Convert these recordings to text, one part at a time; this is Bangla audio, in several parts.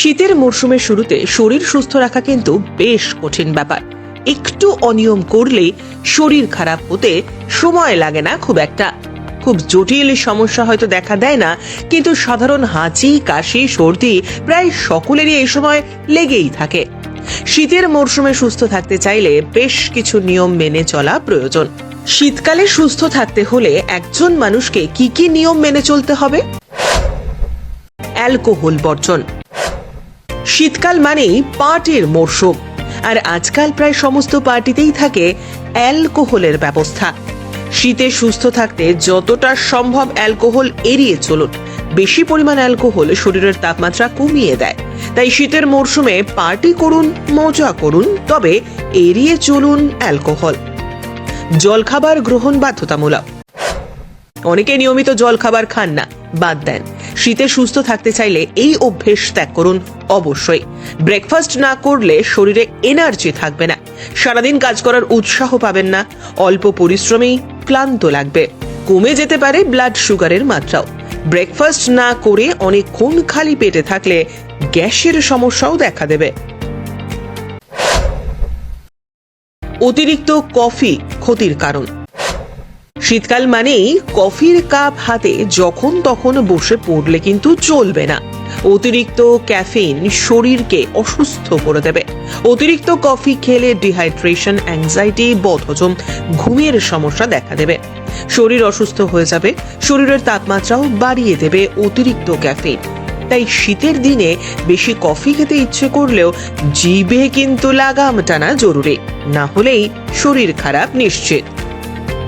শীতের মরশুমের শুরুতে শরীর সুস্থ রাখা কিন্তু বেশ কঠিন ব্যাপার। একটু অনিয়ম করলেই শরীর খারাপ হতে সময় লাগে না খুব একটা। খুব জটিল সমস্যা হয়তো দেখা দেয় না, কিন্তু সাধারণ হাঁচি, কাশি, সর্দি প্রায় সকলেরই এই সময় লেগেই থাকে। শীতের মরশুমে সুস্থ থাকতে চাইলে বেশ কিছু নিয়ম মেনে চলা প্রয়োজন। শীতকালে সুস্থ থাকতে হলে একজন মানুষকে কি কি নিয়ম মেনে চলতে হবে? অ্যালকোহল বর্জন। শীতকাল মানেই পার্টির মরশুম। আর আজকাল প্রায় সমস্ত পার্টিতেই থাকে অ্যালকোহলের ব্যবস্থা। শীতে সুস্থ থাকতে যতটা সম্ভব অ্যালকোহল এড়িয়ে চলুন। বেশি পরিমাণ অ্যালকোহল শরীরের তাপমাত্রা কমিয়ে দেয়। তাই শীতের মরশুমে পার্টি করুন, মজা করুন, তবে এড়িয়ে চলুন অ্যালকোহল। জলখাবার গ্রহণ বাধ্যতামূলক। অনেকে নিয়মিত জলখাবার খান না, বাদ দেন। শীতে সুস্থ থাকতে চাইলে এই অভ্যেস ত্যাগ করুন অবশ্যই। ব্রেকফাস্ট না করলে শরীরে এনার্জি থাকবে না। সারাদিন কাজ করার উৎসাহ পাবেন না। অল্প পরিশ্রমেই ক্লান্ত লাগবে। কমে যেতে পারে ব্লাড সুগারের মাত্রাও। ব্রেকফাস্ট না করে অনেকক্ষণ খালি পেটে থাকলে গ্যাসের সমস্যাও দেখা দেবে। অতিরিক্ত কফি ক্ষতির কারণ। শীতকাল মানেই কফির কাপ হাতে যখন তখন বসে পড়লে কিন্তু চলবে না। অতিরিক্ত ক্যাফিন শরীরকে অসুস্থ করে দেবে। অতিরিক্ত কফি খেলে ডিহাইড্রেশন অ্যাংজাইটি, বদহজম, ঘুমের সমস্যা দেখা দেবে। শরীর অসুস্থ হয়ে যাবে, শরীরের তাপমাত্রাও বাড়িয়ে দেবে অতিরিক্ত ক্যাফিন তাই শীতের দিনে বেশি কফি খেতে ইচ্ছে করলেও জিভে কিন্তু লাগাম টানা জরুরি। না হলেই শরীর খারাপ নিশ্চিত।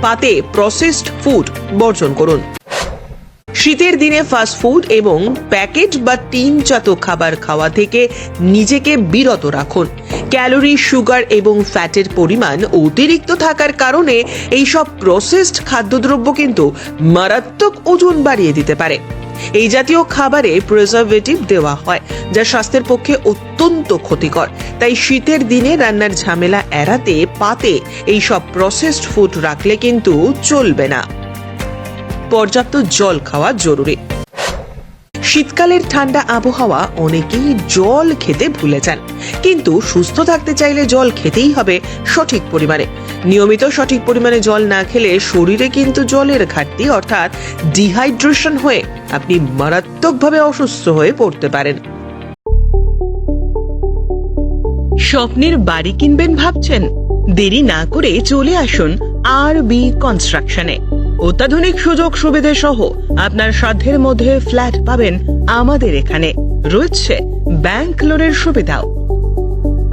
পাতে প্রসেসড ফুড বর্জন করুন। শীতের দিনে ফাস্ট ফুড এবং প্যাকেট বা টিনজাত খাবার খাওয়া থেকে নিজেকে বিরত রাখুন। ক্যালোরি সুগার এবং ফ্যাটের পরিমাণ অতিরিক্ত থাকার কারণে এইসব প্রসেসড খাদ্যদ্রব্য কিন্তু মারাত্মক ওজন বাড়িয়ে দিতে পারে। এই জাতীয় খাবারে প্রিজারভেটিভ দেওয়া হয়, যা স্বাস্থ্যের পক্ষে অত্যন্ত ক্ষতিকর। তাই শীতের দিনে রান্নার ঝামেলা এড়াতে পাতে এই সব প্রসেসড ফুড রাখলে কিন্তু চলবে না। পর্যাপ্ত জল খাওয়া জরুরি। শীতকালের ঠান্ডা আবহাওয়া অনেকেই জল খেতে ভুলে যান, কিন্তু সুস্থ থাকতে চাইলে জল খেতেই হবে সঠিক পরিমাণে। নিয়মিত সঠিক পরিমাণে জল না খেলে শরীরে কিন্তু জলের ঘাটতি, অর্থাৎ ডিহাইড্রেশন হয়ে আপনি মারাত্মকভাবে অসুস্থ হয়ে পড়তে পারেন। স্বপ্নের বাড়ি কিনবেন ভাবছেন? দেরি না করে চলে আসুন আর বি কনস্ট্রাকশনে অত্যাধুনিক সুযোগ সুবিধে সহ আপনার সাধ্যের মধ্যে ফ্ল্যাট পাবেন আমাদের এখানে। রয়েছে ব্যাংক লোনের সুবিধাও।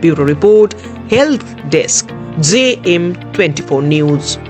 Bureau Report, Health Desk, JM24 News.